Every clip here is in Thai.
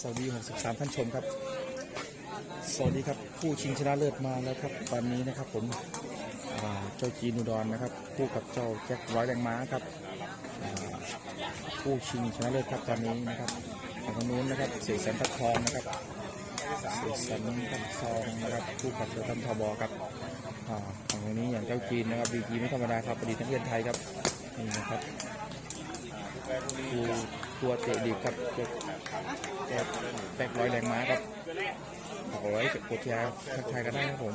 สวัสดี63ท่านชมครับ สวัสดีครับผู้ชิงชนะเลิศมาแล้วครับวันนี้นะครับผมเจ้าจีนูดอนนะครับ คู่กับเจ้าแจ็คร้อยแรงม้าครับผู้ชิงชนะเลิศครับตอนนี้นะครับฝั่งนู้นนะครับเสกสรรทัดทองนะครับเสกสรรทัดทองนะครับคู่กับเจ้าตั้มทบครับอ่าฝั่งนี้อย่างเจ้าจีนนะครับดีกีไม่ธรรมดาครับอดีตนักเรียนไทยครับนี่นะครับตัวตัวเตะดีครับ แจ็คแจ็คร้อยแรงม้าครับขอไว้กดแชร์ทักทายกันได้ครับผม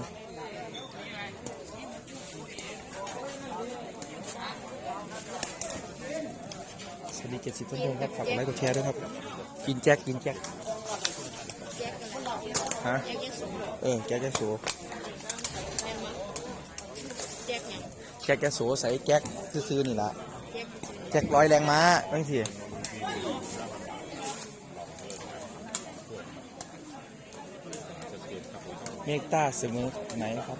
สวัสดีเจ็ดสิบท่านๆครับฝากกดไลค์กดแชร์ด้วยครับ กินแจ็คกินแจ็คฮะเออแจ็คแจ็คสแจ็คเนี่ยแจ็คแจ็คโสใส่แจ็คซื่อๆนี่ละแจ็คแจ็คร้อยแรงม้าตั้งสิ เมกต้าสมูทไหนครับ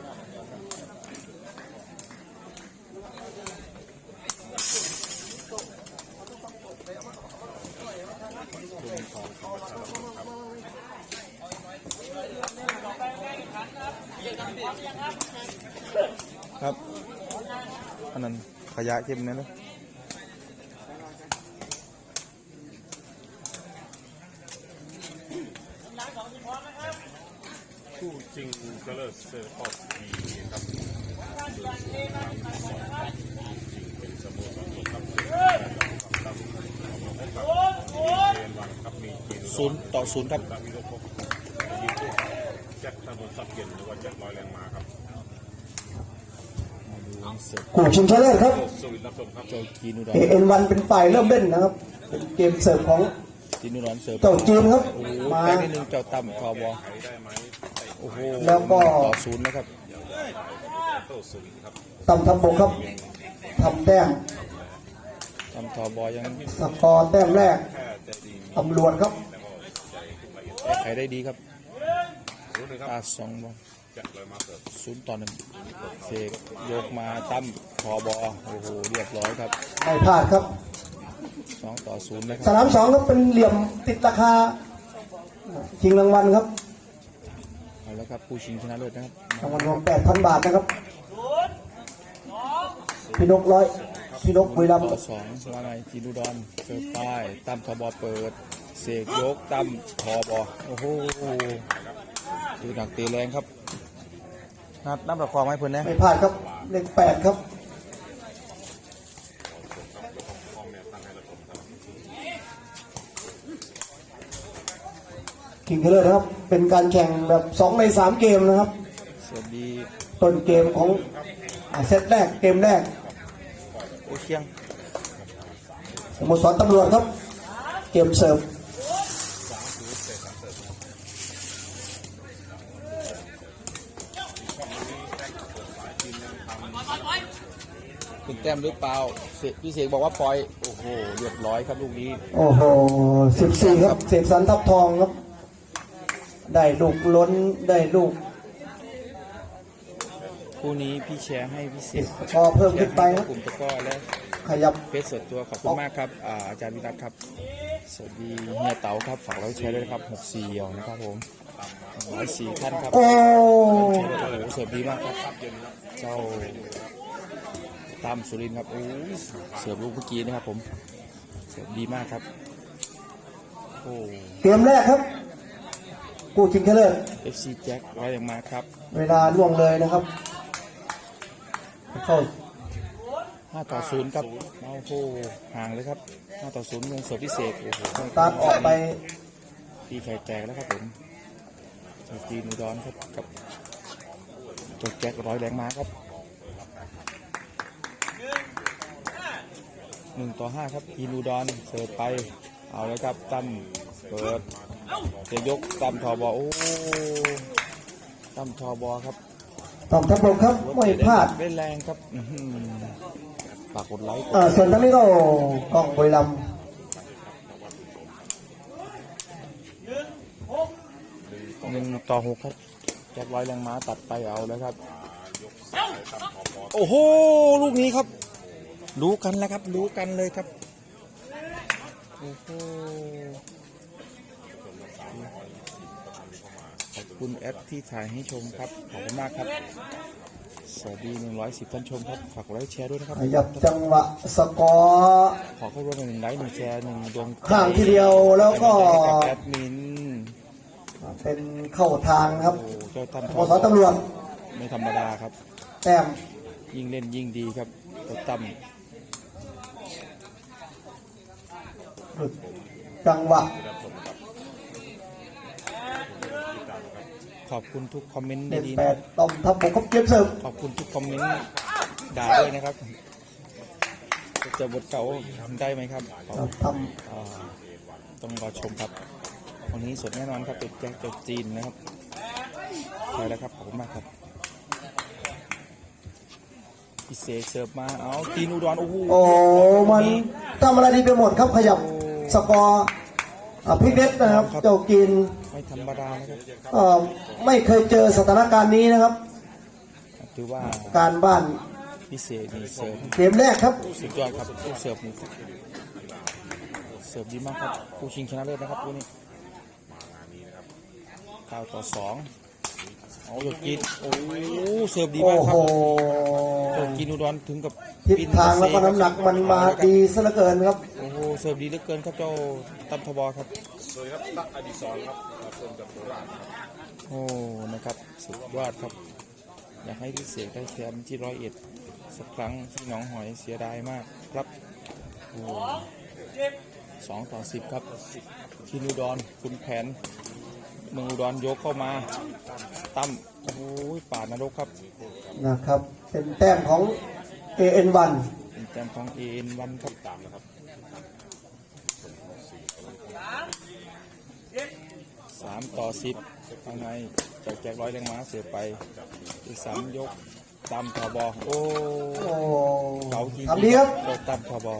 ครับอันนั้นขยะเก็บนั่นเลย คู่จริงก็เลิศเซอร์คอสดีครับเป็นสโมสรครับครับเรียนวันครับมีจีนศูนย์ต่อศูนย์ครับกับมีโลกพกยิงคู่แจ็คตะบนซับเย็นหรือว่าแจ็คลอยแรงมาครับมาดูเสร็จคู่ชิงชนะเลิศครับสวิตรับชมครับเจ้าจีนูดอน AN1 เป็นฝ่ายเริ่มเล่นนะครับเป็นเกมเสิร์ฟของจีนูดอนเสิร์ฟเจ้าจีนครับโอ้โหมาแป้งนิดนึงเจ้าตั้มคอบอใช้ได้ไหม โอ้โหแล้วก็ ต่อศูนย์นะครับโต้สวิตครับตำทำบกครับทำแต้มตั้มทอบอยังสกอร์แต้มแรกแค่ใจดีตำรวจครับแก้ไขได้ดีครับรู้เลยครับตาสองบอลแจ็คลอยมาเสิร์ฟศูนย์ต่อหนึ่งเสกยกมาตั้มคอบอโอ้โหเรียบร้อยครับไม่พลาดครับ สองต่อศูนย์นะคสรับนามสองครับเป็นเหลี่ยมติดราคาชิงรางวัลครับเอา แล้วครับผู้ชิงชนะเลิศนะครับรางวัลรวม8,000บาทนะครับพี่นกร้อยพี่นกบุรีรัมย์ต่อสองว่าไงจีนูดอนเสิร์ฟป้ายตั้มทอบอเปิด เสกยกตั้มทอบอโอ้โหดูหนักตีแรงครับนัดน้ำประคองไหมเพื่อนนะไม่พลาดครับเลขแปดครับคิงเคอร์นะครับ เป็นการแข่งแบบสองในสามเกมนะครับสวัสดีต้นเกมของอ่าเซตแรกเกมแรกโอเชียงสโมสรตำรวจครับเกมเสิร์ฟคุณแต้มหรือเปล่าเสกพี่เสกบอกว่าปล่อย โอ้โห เรียบร้อยครับลูกนี้ โอ้โหสิบสี่ครับ เสกสรรทับทองครับ ได้ลูกล้นได้ลูกคู่นี้พี่แชร์ให้พิเศษพอเพิ่มขึ้นไปครับกลุ่มตะกร้อและขยับเฟซส่วนตัวขอบคุณมากครับอาอาจารย์วิรัตครับ สวัสดีเฮียเต๋าครับฝากไลค์แชร์ด้วยนะครับหกสี่เหี่ยวนะครับผมร้อยสี่ท่านครับโอ้โอ้โหเสิร์ฟดีมากครับเจ้าตามสุรินทร์ครับโอ้ยเสิร์ฟลูกเมื่อกี้นะครับผมเสิร์ฟดีมากครับโอ้เกมแรกครับ กูชิงเชลเลอร์ FC แจ็คร้อยอย่างมาครับเวลาล่วงเลยนะครับ เข้า5ต่อ0ครับโอ้โหห่างเลยครับ5ต่อ0เงินเสิร์ฟพิเศษโอ้โหตาร์ทออกไปตีไข่แตกแล้วครับผมเจ้าจีนอุดรครับกับเจ้าแจ็คร้อยแรงมาครับหนึ่งต่อห้าครับจีนอุดรเสิร์ฟไป เอาแล้วครับตั้มเปิด จะยกตั้มทอบอโอ้ตั้มทอบอครับตอบทับบกครับไม่พลาดได้แรงครับอื้อหือฝากกดไลค์กดอ่าส่วนทางนี้ก็กล้องบุรีรัมย์หนึ่งต่อหกครับแจ็คร้อยแรงม้าตัดไปเอาแล้วครับ โอ้โห ลูกนี้ครับ รู้กันแล้วครับ รู้กันเลยครับ โอ้โห คุณแอปที่ถ่ายให้ชมครับ ขอบคุณมากครับ สวัสดี 110 ท่านชมครับ ฝากกดไลค์แชร์ด้วยนะครับ ขยับจังหวะสกอร์ขอเข้าร่วมหนึ่งไลค์หนึ่งแชร์หนึ่งดวงใจข้างทีเดียวแล้วก็ให้กับแอดมินเป็นเข้าทางครับโอ้เจ้าตั้มสโมสรตำรวจไม่ธรรมดาครับ แต้มยิ่งเล่นยิ่งดีครับเจ้าตั้มหลุดจังหวะ ขอบคุณทุกคอมเมนต์เด็ดดีๆแปนะครัดบตอมทับผมครับเกมเสิร์ฟขอบคุณทุกคอมเมนต์ด่าด้วยนะครับจะบทเก่าทำได้ไหมครับขอบเราทอ่าต้องรอชมครับวันนี้สดแน่นอนครับเป็นแจ็คจากจีนนะครับใช่แล้วครับขอบคุณมากครับพิเศษเสิร์ฟมาเอาจีนอุดรโอ้โหำโอ้มันทำอะไรดีไปหมดครับขยับสกอร์อะ พลิกเน็ตนะครับเจ้ากินไม่ธรรมดานะครับเอ่อไม่เคยเจอสถานการณ์นี้นะครับถือว่าการบ้านพิเศษมีเสิร์ฟเกมแรกครับสุดยอดครับผู้เสิร์ฟนี่เสิร์ฟดีมากครับผู้ชิงชนะเลิศนะครับผู้นี้เก้าต่อสอง เอาหยกกินโอ้โหเสิร์ฟดีโอ้มากคโหรับหยกกินอุดรถึงกับทิศทางแล้วก็น้ำหนักมันมาดีซะเหลือเกินครับ โอ้โหเสิร์ฟดีเหลือเกินครับเจ้าตั้มทบอครับ สวัสดีครับตั๊กอดิศรครับมาชมจากโคราชครับโอ้ นะครับ สุดยอดครับ อยากให้พี่เสกได้แชมป์ที่ร้อยเอ็ดสักครั้งที่หน้องหอยเสียดายมากครับโอ้สองต่อสิบครับ ที่นุดรคุณแผนเมืองอุดรยกเข้ามา ตั้มโอ้ยป่านรกครับนะครับ เป็นแต้มของ AN1 เป็นแจมของเอ็นวันครับตามนะครับสามต่อสิบทางไงจากแจ็คร้อยแรงม้าเสียไปอีกสามยกตามทบอโอ้โอ้เก๋าจริงทำดีครับโดดตามทบอ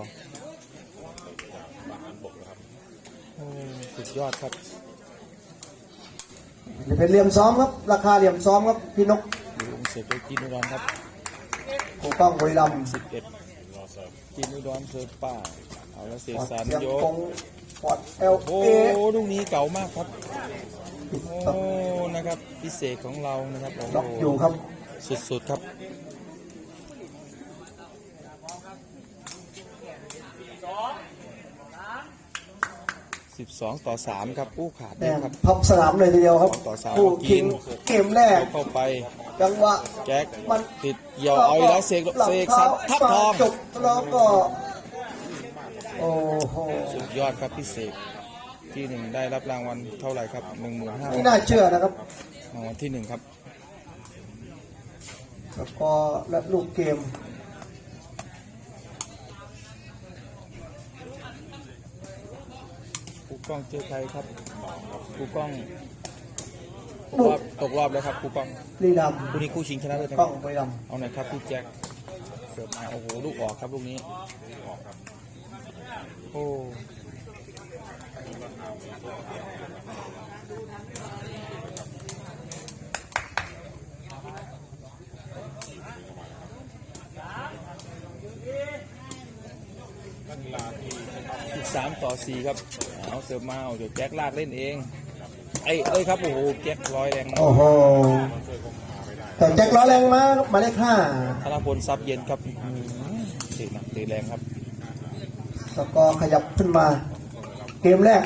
โอ้สุดยอดครับ จะเป็นเหลี่ยมซ้อมครับ ราคาเหลี่ยมซ้อมครับพี่นกดูองเสียไปกินอุดรครับคงต้องบุรีรัมย์สิบเอ็ดกินอุดรเสิร์ฟป่าเอาละเสียสารเสียงยคกงปอดเอลโอ้เอลูกนี้เก่ามากครับโอ้นะครับพิเศษของเรานะครับโอ้ล็อกอยู่ครับ สุดๆครับ สิบสองต่อสามครับอู้ขาดแต้เยมอะครับ พับสนามเลยทีเดียวครับต่อสามคู่คิงเกมแรกเข้าไปจังหวะแจ็คมันติดเหี่ยวเอาอีกแล้วเสกหลังเสกเท้าสันทับทองจบแล้วก็โอ้โหสุดยอดครับพิเศษที่หนึ่งได้รับรางวัลเท่าไหร่ครับหนึ่งหมื่นห้าไม่น่าเชื่อนะครับรางวัลที่หนึ่งครับแล้วก็และลูกเกม ครู กล้องเจอใครครับครูกล้องตบุกรอกบตกรอบแล้วครับครูกล้องลีดคู่นี้คู่ชิงชนะเลยนะำคต้อรังบไปดเอาหน่อยครับพี่แจ็คเสิร์ฟมาโอ้โหลูกออกครับลูกนี้ออกครับโอ้อีกสามต่อสี่ครับ เอาเสิร์ฟมาเอาเดี๋ยวแจ็คลากเล่นเองไอ้เอ้ยครับโอ้โหแจ็คร้อยแรงำนะโอ้โหแต่แจ็คล้อแรงมากหมายเลขห้าธนพลซับเย็นครับอื้อหือเตะหนักเตะแรงครับสกอร์ขยับขึ้นมา เกมแรก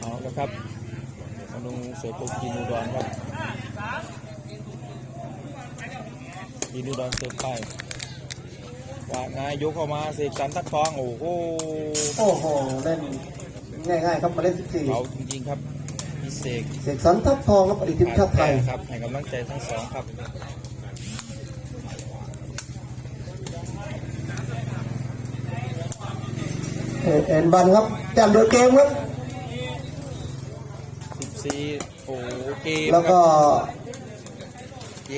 เอาละครับมาดูเสือโกกินอุดรครับกินอุดรเสือไป ว่าไงยกเข้ามาเสกสรรทักทองโอ้โหโอ้โหเล่นง่ายๆครับหมายเลขสิบสี่เขาจริงๆครับพิเศษเสกสรรทัพทองครับอดีตทีมชาติไทยครับให้กำลังใจทั้งสองครับเอ็นเอ็นบันครับแต้มเดียวเกมครับ14โอ้โหเกมแล้วก็เก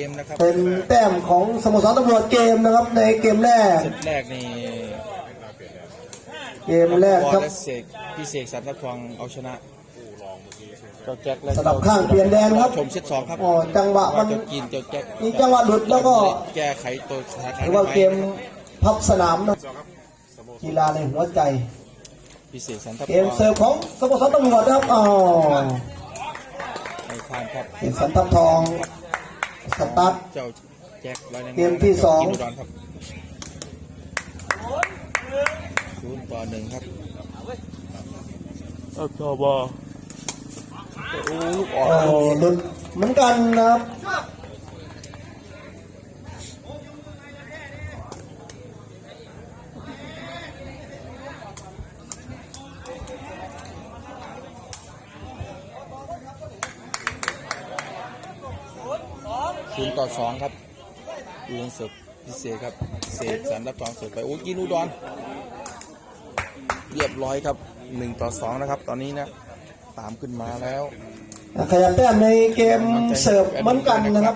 มนะครับเป็นแต้มของสโมสรตำรวจเกมนะครับในเกมแรกเซตแรกนี่เกมแรกบอลครับและเสกพิเศษสรรทักทองเอาชนะเจ้าแจ็คและสลับข้างเปลี่ยนแดนครับชมเซตสองครับอ๋อจังหวะมันเจ้ากินเจ้าแจ็คมีจังหวะหลุดแล้วก็แก้ไขตัวสถานหการรือณ์ว่าได้ไหมเกมพับสนามนะกีฬาในหัวใจพิเศษสันทับเกมเสิร์ฟของสโมสรตำรวจนะครับอ๋อผ่านครับเอกสันทับทอง สตาร์ทเจ้าแจ็คร้อยแรงเกมที่สองกินอุดรครับศูนย์ต่อหนึ่งครับอัพบอโอ้ลูกออกโอ้หลุดเหมือนกันนะครับ ศูนย์ต่อสองครับดูยังเสิร์ฟพิเศษครับเศษสันรับรองเสิร์ฟไปโอ้กินอุดรเรียบร้อยครับหนึ่งต่อสองนะครับ ตอนนี้นะตามขึ้นมาแล้วขยันแต้มในเกมเสิร์ฟเหมือนกันนะครับ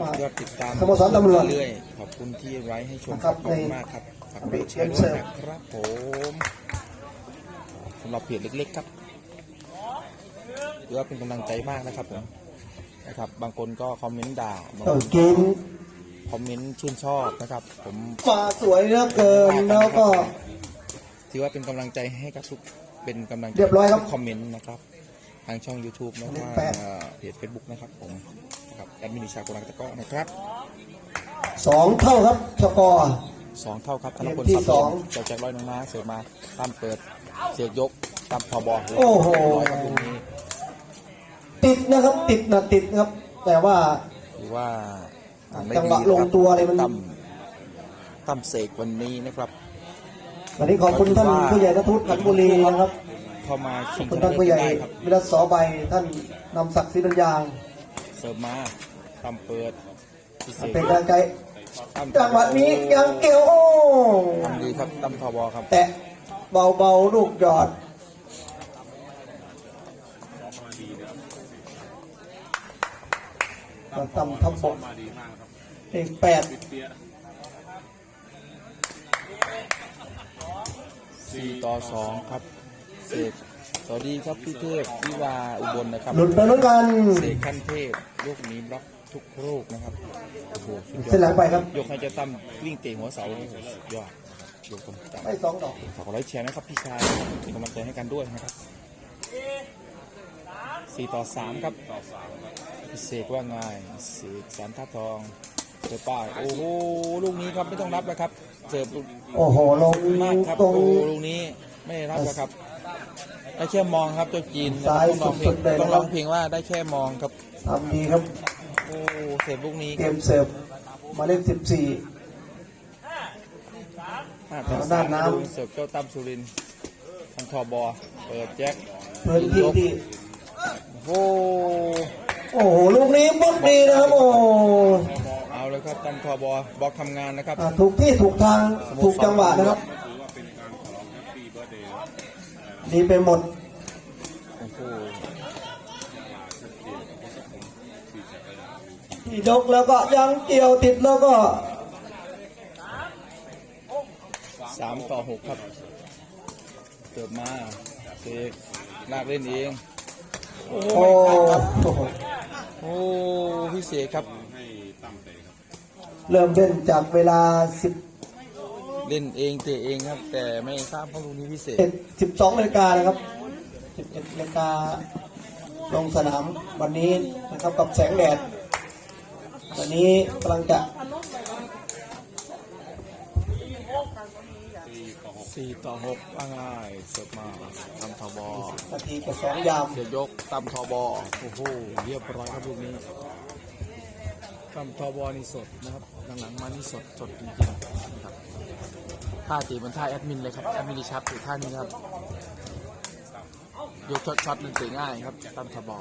มายอดติดตามสโมสรตำรวจเรื่อยๆขอบคุณที่ไว้ให้ชมนะคครัรับบขอบคุณมากครับฝากกดแชร์ด้วยนะครับผมสำหรับเพจเล็กๆครับถือว่าเป็นกำลังใจมากนะครับผม นะครับ บางคนก็คอมเมนต์ด่าบางเจ้าคนกินคอมเมนต์ชื่นชอบนะครับ ผมมาสวยเหลือเกินแล้วก็ ถือว่าเป็นกำลังใจให้กับทุกเป็นกำลังใจเรียบร้อยครับทุกคอมเมนต์นะครับ ทางช่อง YouTube นะเลคขรับแปดเอ่อเพจ Facebook นะครับผมนะครับแอดมินิชาโกรังตะก้อนะครับสองเท่าครับสกอร์ สองเท่าครับธนพลเกมที่สับสองเจ้าแจ็คร้อยหนึ่งมาเสิร์ฟมาตามเปิดเสียกยกตามพอบอลโอ้โห ร้อยครับตรงนี้ ติดนะครับ ติดนะติดนะครับ แต่ว่า หรือว่าอ่านได้จังหวะดีนคลรับงตัวเลยมัน ตั้มตั้มเสกวันนี้นะครับ วันนี้ขอบคุณท่านผู้ใหญ่นัทุศขันบุรีนะครับ เข้ามาชิขอบงคุณท่านผู้ใหญ่ได้ครับ วิรัตสอใบท่านนำศักดิ์ศรีปัญญางเสิร์ฟมาตามเปิดพิเศษเป็นกำลังใจตั้มจังหวะนี้ยังเกี่ยวโอ้ทำดีครับตั้มพอบอลครับ แตะเบาๆลูกหยอด ต่ำทับบกมาดีมากครับเอกแปดเปี้ยสี่ต่อสองครับเสกสวัสดีครับพี่เทพวิวาอุบลนะครับหลุดไปเหมือนกันเสกขั้นเทพลูกนี้บล็อกทุกลูกนะครับโอ้โหสุดยอดเส้นหลังไปครับยกให้เจะตั้มวิ่งเตะหัวเสาโอ้โหสุดยอดยกคนจับไม่สองดอกฝากกดไลค์แชร์นะครับพี่ชายเป็นกำลังใจให้กันด้วยนะครับสี่ต่อสามครับพี่ เสกว่าไงเสกสารท่าทองเสิร์ฟป้ายโอ้โหลูกนี้ครับไม่ต้องรับแล้วครับเสิร์ฟลูกโอ้โหลงมากครับตรงโอ้ลูกนี้ไม่รับแล้วครับ ได้แค่มองครับเจ้าจีนซ้ายต้องร้องเพลสุงดๆเลยนะครับ ต้องร้องเพลงว่าได้แค่มองครับทำดีครับ โอ้เสิร์ฟลูกนี้เกมเสิร์ฟหมายเลขสิบสี่ห้าต่อด้าสานมน้ำดูเสิร์ฟเจ้าตั้มสุรินทร์ทางคอบอเปิดแจ็คพื้นที่ที่โอ้โอ้โหลูกนี้บุกดีนะครับโอ้เอาเลยครับตั้มคอบอบล็อกทำงานนะครับ อะถูกที่ถูกทางถูกจังหวะนะครับถือว่าเป็นการฉลองแฮปปี้เบิร์ดเดย์ดีไปหมด โอ้โหที่ยกแล้วก็ยังเกี่ยวติดแล้วก็สามต่อหกครับเสิร์ฟมาเสกลากเล่นเอง โอ้โหโอ้ไม่พลาดครับโอ้พี่เสกครับ เริ่มเล่นจากเวลา เล่นเองเตะเองครับ แต่ไม่ทราบเขาลูกนี้พิเศษ 11 12นาฬิกานะครับ 11นาฬิกาลงสนามวันนี้นะครับกับแสงแดด วันนี้กำลังจะ ต่อหกว่าง่ายเสิร์ฟมาตำทบอนาทีกับสองยามเสียยกตำทบอโอ้โหเรียบร้อยครับลูกนี้ตำทบอนี่สดนะครับหลังๆมานี่สดสดจริงๆนะครับท่าตีเหมันท่าแอดมินเลยครับแอดมินดิชับถือท่านี้ครับยกช็อตช็อตมันเตะง่ายครับตำทบอ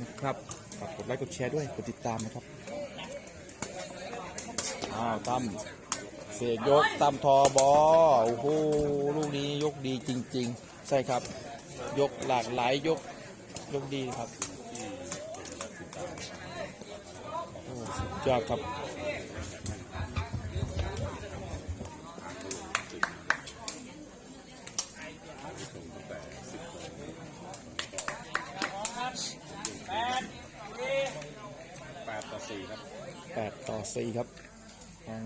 นะครับฝากกดไลค์กดแชร์ด้วยกดติดตามนะครับอ้าวตั้ม เสกยกตามทอบอโอ้โหลูกนี้ยกดีจริง ๆ ใช่ครับ ยกหลากหลายยกยกดีครับโอ้สุดยอดครับแปดต่อสี่ครับ8ต่อ4ครับ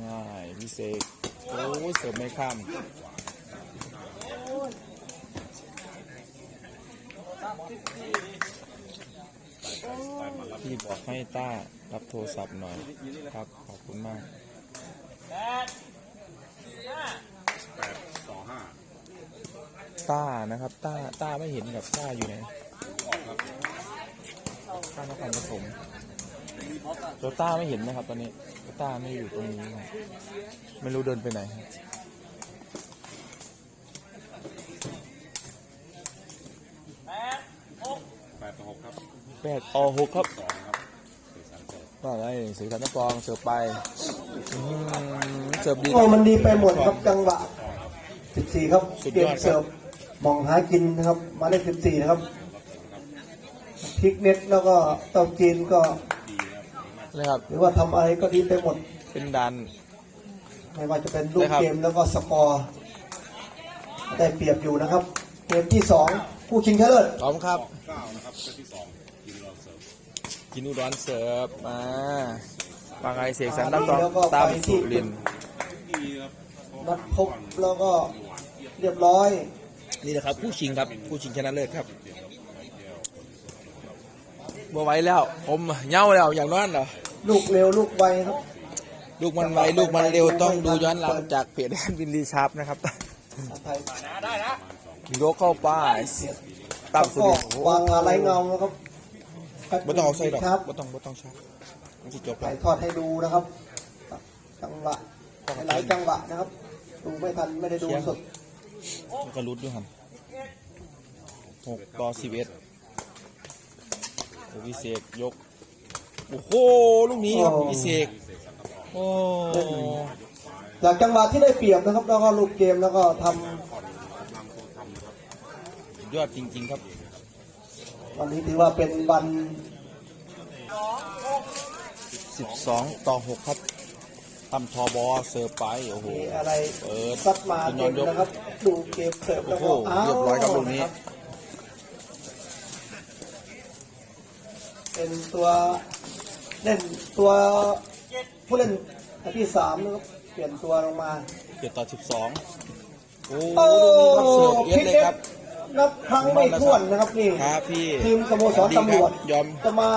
ง่ายๆพิเศษโอ้เสิร์ฟไม่ข้ามพี่บอกให้ต้ารับโทรศัพท์หน่อยครับ ขอบคุณมากแปดต่อห้าต้านะครับต้าต้าไม่เห็นกับต้าอยู่ไหนออกครับต้านครปฐมโตต้าไม่เห็นนะครับตอนนี้ ตาไม่อยู่ตรงนี้ ไม่รู้เดินไปไหนครับแปดต่อหกครับแปดต่อหกครับสองครับสี่สามเจ็ดก็ได้สีสันตะกรองเสิร์ฟไปอืมเสิร์ฟดีโอ้มันดีไปหมดครับจังหวะ 14 ครับสุดเกยมดครับ เสิร์ฟมองหากินนะครับหมายเลข14 นะครับพลิกเน็ตแล้วก็เต้าจีนก็ เลยครับ หรือว่าทำอะไรก็ดีไปหมด เป็นดัน ไม่ว่าจะเป็นลูกนะครับ เกมแล้วก็สกอร์ได้เปรียบอยู่นะครับ เกมที่2ผู้ชิงชนะเลิศพร้อมครับเก้านะครับเซตที่สองยินรอเสิร์ฟกินอุดรเสิร์ฟมาบางไอเสกสรรตะกรองตามสุรินทร์ดีครับนัดพบแล้วก็เรียบร้อยนี่แหละครับผู้ชิงครับผู้ชิงชนะเลิศครับบ่ไหวแล้ว ผมเหงาแล้วอย่างนั้นเหรอ ลูกเร็วลูกไวครับ ลูกมันไวลูกมันเร็วต้องดูย้อนหลังจากเพจแอนวินรีชาร์ปนะครับไทยยกเข้าไปตามสุก็รินทร์โอ้โหวางอะไรเงานะครับบ่ต้องเอาใส่ดอกครับบ่ต้องบ่ต้องชักมันจะจบถ่าแล้วยทอดให้ดูนะครับ จังหวะหลายจังหวะนะครับ ดูไม่ทันไม่ได้ดูสดแล้วก็รุดด้วยครับหกต่อสิบเอ็ดวิเศษยกโอ้โหลูกนี้ครับวิเศษโอ้จากจังหวะที่ได้เปรียบนะครับ แล้วก็ลูกเกมแล้วก็ทำยอดจริง ๆ ครับ วันนี้ถือว่าเป็นวัน 12 ต่อ 6 ครับทำทอบอเสิร์ฟไปโอ้โห มีอะไรเปิดซัดมาเป็นเต็ยอมดยกนะครับ ดูเกมเสิร์ฟแล้วก็โอ้โหอ้าวเรียบร้อยครับลูกนี้ะเป็นตัว เล่นตัวผู้เล่นอันที่สามนะครับเปลี่ยนตัวลงมาเจ็ดต่อ12โอ้โอ้ลูกนี้ครับเสิร์ฟเอสเลยครับนับครั้งไม่ถ้วนนะครับนี่ครับพี่ทีมสโมสรตำรวจยอมจะมา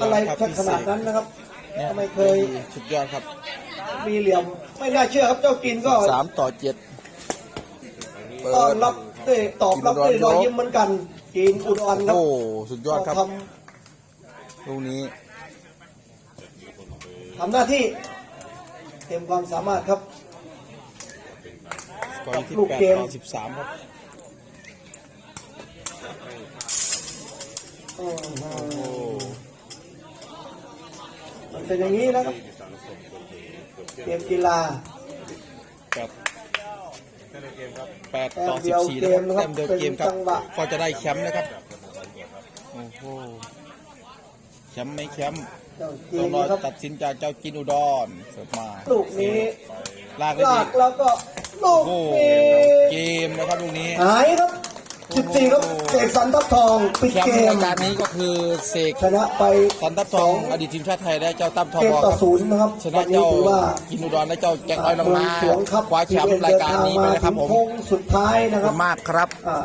อะไรยอมครับชักขนาดนั้นนะครับเนี่ยไม่เคยสุดยอดครับ มีเหลี่ยมไม่น่าเชื่อครับเจ้ากินก็สามต่อเจ็ดเปิต้อนดรับด้วยตอบรับด้วยรอยยิ้มเหมือนกันจีนอุดรครับโอ้สุดยอดครับทลูกนี้ำ ทำหน้าที่เต็มความสามารถครับสกอร์อยู่ที่ลูกแปดเกมต่อสิบสามครับอืมโอ้โหมันเป็นอย่างนี้นะครับเกมกีฬาแปดแปดต่อสิบสี่นะครับแต้มเดียวเกมครับก็จะได้แชมป์นะครับโอ้โหแชมป์ไม่แชมป์ เจ้าจีต้องนรอนะครับตัดสินจากเจ้ากินอุดรเสิร์ฟมาลูกนี้ลากได้ลาดีกแล้วก็ลูกโอ้โหนี้เกมนะครับลูกนี้หายครับ14ครับเสกสรรทับทองปิดแชมเกป์มรายการนี้ก็คือเสกชนะไปสันทับทองอดีตทีมชาติไทยและเจ้าตั้มทอเกมบอต่อครับ ศูนย์นะครับชนะวันนี้เจ้าถือว่า กินอุดรและเจ้าแจ็คร้อยลงมาเมืองสวงครับคว้าแชมป์รายการนี้ไปนะครับผมโค้งสุดท้ายขนะอบคคุรับณมากครับ อ่า